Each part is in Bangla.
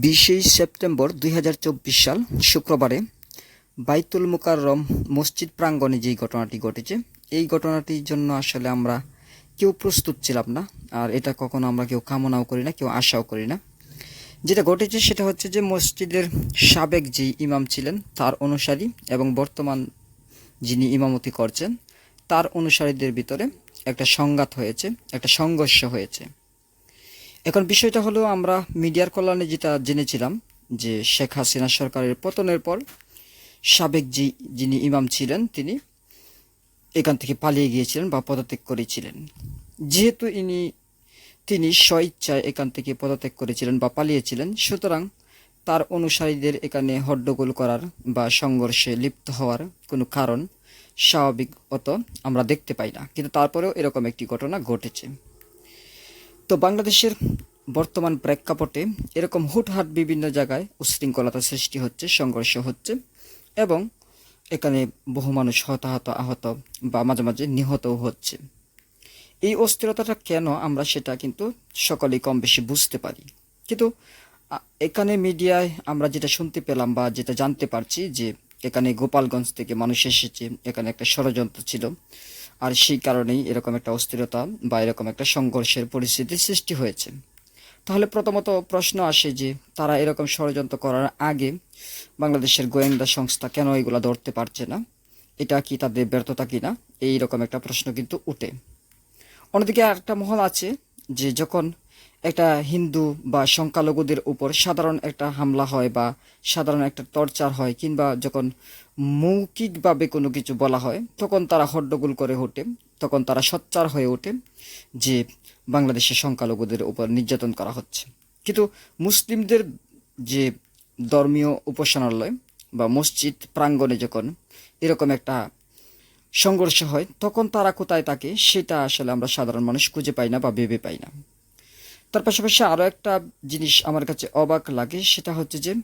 বিশে সেপ্টেম্বর দুই হাজার চব্বিশ সাল, শুক্রবারে বাইতুল মুকাররম মসজিদ প্রাঙ্গণে যেই ঘটনাটি ঘটেছে, এই ঘটনাটির জন্য আসলে আমরা কেউ প্রস্তুত ছিলাম না, আর এটা কখনো আমরা কেউ কামনাও করি না, কেউ আশাও করি না। যেটা ঘটেছে সেটা হচ্ছে যে মসজিদের সাবেক যে ইমাম ছিলেন, তার অনুসারী এবং বর্তমান যিনি ইমামতি করছেন, তার অনুসারীদের ভিতরে একটা সংঘাত হয়েছে, একটা সংঘর্ষ হয়েছে। এখন বিষয়টা হলো আমরা মিডিয়ার কল্যাণে যেটা জেনেছিলাম যে শেখ হাসিনা সরকারের পতনের পর সাবেক যে যিনি ইমাম ছিলেন তিনি এখান থেকে পালিয়ে গিয়েছিলেন বা পদত্যাগ করেছিলেন। যেহেতু ইনি, তিনি স্বইচ্ছায় এখান থেকে পদত্যাগ করেছিলেন বা পালিয়েছিলেন, সুতরাং তার অনুসারীদের এখানে হড্ডগোল করার বা সংঘর্ষে লিপ্ত হওয়ার কোনো কারণ স্বাভাবিকত আমরা দেখতে পাই না। কিন্তু তারপরেও এরকম একটি ঘটনা ঘটেছে। তো বাংলাদেশের বর্তমান প্রেক্ষাপটে এরকম হুটহাট বিভিন্ন জায়গায় উশৃঙ্খলতা সৃষ্টি হচ্ছে, সংঘর্ষ হচ্ছে এবং এখানে বহু মানুষ হতাহত, আহত বা মাঝে মাঝে নিহতও হচ্ছে। এই অস্থিরতাটা কেন আমরা সেটা কিন্তু সকলেই কম বেশি বুঝতে পারি। কিন্তু এখানে মিডিয়ায় আমরা যেটা শুনতে পেলাম বা যেটা জানতে পারছি যে এখানে গোপালগঞ্জ থেকে মানুষ এসেছে, এখানে একটা ষড়যন্ত্র ছিল। আর সেই কারণেই এরকম একটা অস্থিরতা বা এরকম একটা সংঘর্ষের পরিস্থিতির সৃষ্টি হয়েছে। তাহলে প্রথমত প্রশ্ন আসে যে, তারা এরকম ষড়যন্ত্র করার আগে বাংলাদেশের গোয়েন্দা সংস্থা কেন এগুলো ধরতে পারছে না? এটা কি তাদের ব্যর্থতা কিনা? এই রকম একটা প্রশ্ন কিন্তু উঠে। অন্যদিকে আরেকটা মহল আছে যে, যখন একটা হিন্দু বা সংখ্যালঘুদের উপর সাধারণ একটা হামলা হয় বা সাধারণ একটা টর্চার হয়, কিংবা যখন মৌখিকভাবে কোনো কিছু বলা হয়, তখন তারা হড্ডগোল করে ওঠে, তখন তারা সচ্চার হয়ে ওঠে যে বাংলাদেশের সংখ্যালঘুদের উপর নির্যাতন করা হচ্ছে। কিন্তু মুসলিমদের যে ধর্মীয় উপাসনালয় বা মসজিদ প্রাঙ্গণে যখন এরকম একটা সংঘর্ষ হয়, তখন তারা কোথায় থাকে সেটা আসলে আমরা সাধারণ মানুষ খুঁজে পাই না বা ভেবে পাই না। তার পাশাপাশি আরও একটা জিনিস আমার কাছে অবাক লাগে, সেটা হচ্ছে যে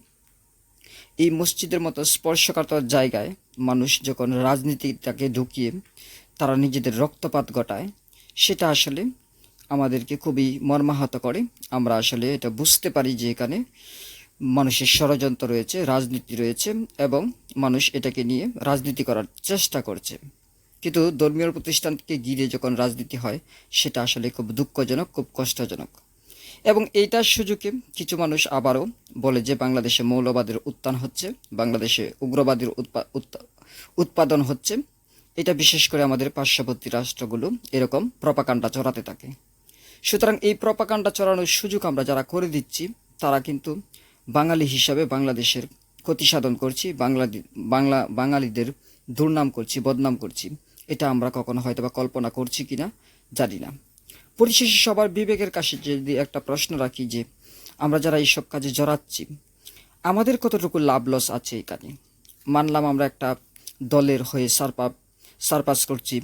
এই মসজিদের মতো স্পর্শকাতর জায়গায় মানুষ যখন রাজনীতিটাকে ঢুকিয়ে তারা নিজেদের রক্তপাত ঘটায়, সেটা আসলে আমাদেরকে খুবই মর্মাহত করে। আমরা আসলে এটা বুঝতে পারি যে এখানে মানুষের ষড়যন্ত্র রয়েছে, রাজনীতি রয়েছে এবং মানুষ এটাকে নিয়ে রাজনীতি করার চেষ্টা করছে। কিন্তু ধর্মীয় প্রতিষ্ঠানকে ঘিরে যখন রাজনীতি হয়, সেটা আসলে খুব দুঃখজনক, খুব কষ্টজনক। এবং এইটার সুযোগে কিছু মানুষ আবারও বলে যে বাংলাদেশে মৌলবাদের উত্থান হচ্ছে, বাংলাদেশে উগ্রবাদের উৎপা- উৎপাদন হচ্ছে। এটা বিশেষ করে আমাদের পার্শ্ববর্তী রাষ্ট্রগুলো এরকম প্রপাকাণ্ডা চড়াতে থাকে। সুতরাং এই প্রপাকাণ্ডা চড়ানোর সুযোগ আমরা যারা করে দিচ্ছি, তারা কিন্তু বাঙালি হিসাবে বাংলাদেশের ক্ষতি সাধন করছি, বাংলা বাংলা বাঙালিদের দুর্নাম করছি, বদনাম করছি। এটা আমরা কখনো হয়তো বা কল্পনা করছি কিনা, জানি না। পরিশেষে সবার বিবেকের কাছে যদি একটা প্রশ্ন রাখি যে, আমরা যারা এইসব কাজে জড়াচ্ছি, আমাদের কতটুকু লাভ লস আছে এখানে? মানলাম আমরা একটা দলের হয়ে সারপা, সারপাস করছি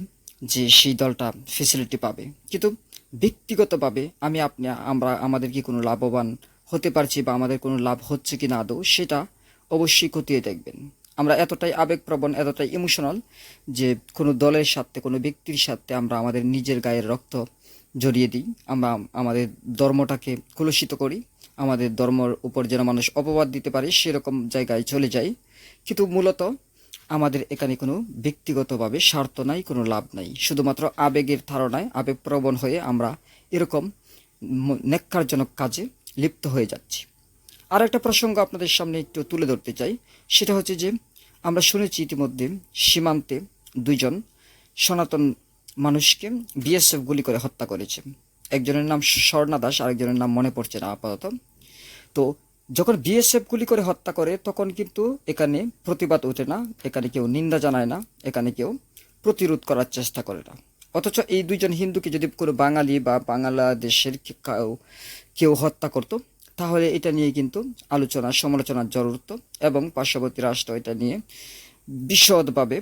যে সেই দলটা ফেসিলিটি পাবে। কিন্তু ব্যক্তিগতভাবে আমি আপনি, আমরা, আমাদের কি কোনো লাভবান হতে পারছি বা আমাদের কোনো লাভ হচ্ছে কি না আদৌ, সেটা অবশ্যই খতিয়ে দেখবেন। আমরা এতটাই আবেগপ্রবণ, এতটাই ইমোশনাল যে কোনো দলের সাথে কোনো ব্যক্তির সাথে আমরা আমাদের নিজের গায়ের রক্ত জড়িয়ে দিই। আমরা আমাদের ধর্মটাকে কলুষিত করি। আমাদের ধর্মর উপর যেন মানুষ অপবাদ দিতে পারে, সেরকম জায়গায় চলে যাই। কিন্তু মূলত আমাদের এখানে কোনো ব্যক্তিগতভাবে স্বার্থ নাই, কোনো লাভ নাই। শুধুমাত্র আবেগের ধারণায়, আবেগপ্রবণ হয়ে আমরা এরকম নেককারজনক কাজে লিপ্ত হয়ে যাচ্ছি। আর একটা প্রসঙ্গ আপনাদের সামনে একটু তুলে ধরতে চাই। সেটা হচ্ছে যে, আমরা শুনেছি ইতিমধ্যে সীমান্তে দুইজন সনাতন মানুষকে বিএসএফ গুলি করে হত্যা করেছে। একজনের নাম স্বর্ণা দাস, আরেকজনের নাম মনে পড়ছে না আপাতত। তো যখন বিএসএফ গুলি করে হত্যা করে, তখন কিন্তু এখানে প্রতিবাদ ওঠে না, এখানে কেউ নিন্দা জানায় না, এখানে কেউ প্রতিরোধ করার চেষ্টা করে না। অথচ এই দুইজন হিন্দুকে যদি কোনো বাঙালি বা বাংলাদেশের কেউ কেউ হত্যা করত তাহলে এটা নিয়ে কিন্তু আলোচনা, সমালোচনার জরুরত এবং পার্শ্ববর্তী রাষ্ট্র এটা নিয়ে বিশদভাবে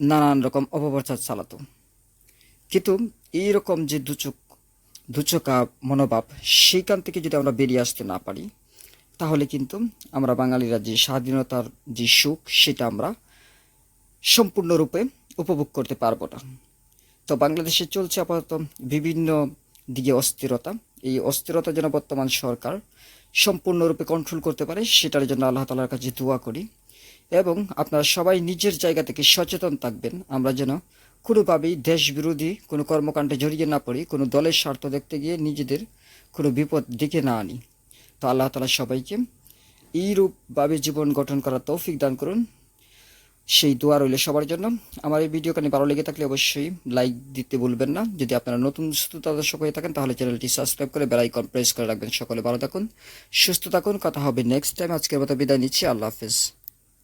নানান রকম অপপ্রচার চালাতো। কিন্তু এইরকম যে দুচোখ দুচোকা মনোভাব, সেইখান থেকে যদি আমরা বেরিয়ে আসতে না পারি, তাহলে কিন্তু আমরা বাঙালিরা যে স্বাধীনতার যে সুখ, সেটা আমরা সম্পূর্ণরূপে উপভোগ করতে পারব না। তো বাংলাদেশে চলছে আপাতত বিভিন্ন দিকে অস্থিরতা। এই অস্থিরতা যেন বর্তমান সরকার সম্পূর্ণরূপে কন্ট্রোল করতে পারে, সেটার জন্য আল্লাহ তালার কাছে দোয়া করি। এবং আপনারা সবাই নিজের জায়গা থেকে সচেতন থাকবেন। আমরা যেন কোনোভাবেই দেশ বিরোধী কোনো কর্মকাণ্ডে জড়িয়ে না পড়ি, কোনো দলের স্বার্থ দেখতে গিয়ে নিজেদের কোনো বিপদ ডেকে না আনি। তো আল্লাহ তালা সবাইকে এইরূপভাবে জীবন গঠন করার তৌফিক দান করুন। সেই দোয়া রইল সবার জন্য। আমার এই ভিডিও কানে ভালো লেগে থাকলে অবশ্যই লাইক দিতে ভুলবেন না। যদি আপনারা নতুন শ্রোতা দর্শক হয়ে থাকেন, তাহলে চ্যানেলটি সাবস্ক্রাইব করে বেলাইকন প্রেস করে রাখবেন। সকলে ভালো থাকুন, সুস্থ থাকুন। কথা হবে নেক্সট টাইম আজকের মতো বিদায় নিচ্ছি। আল্লাহ হাফেজ।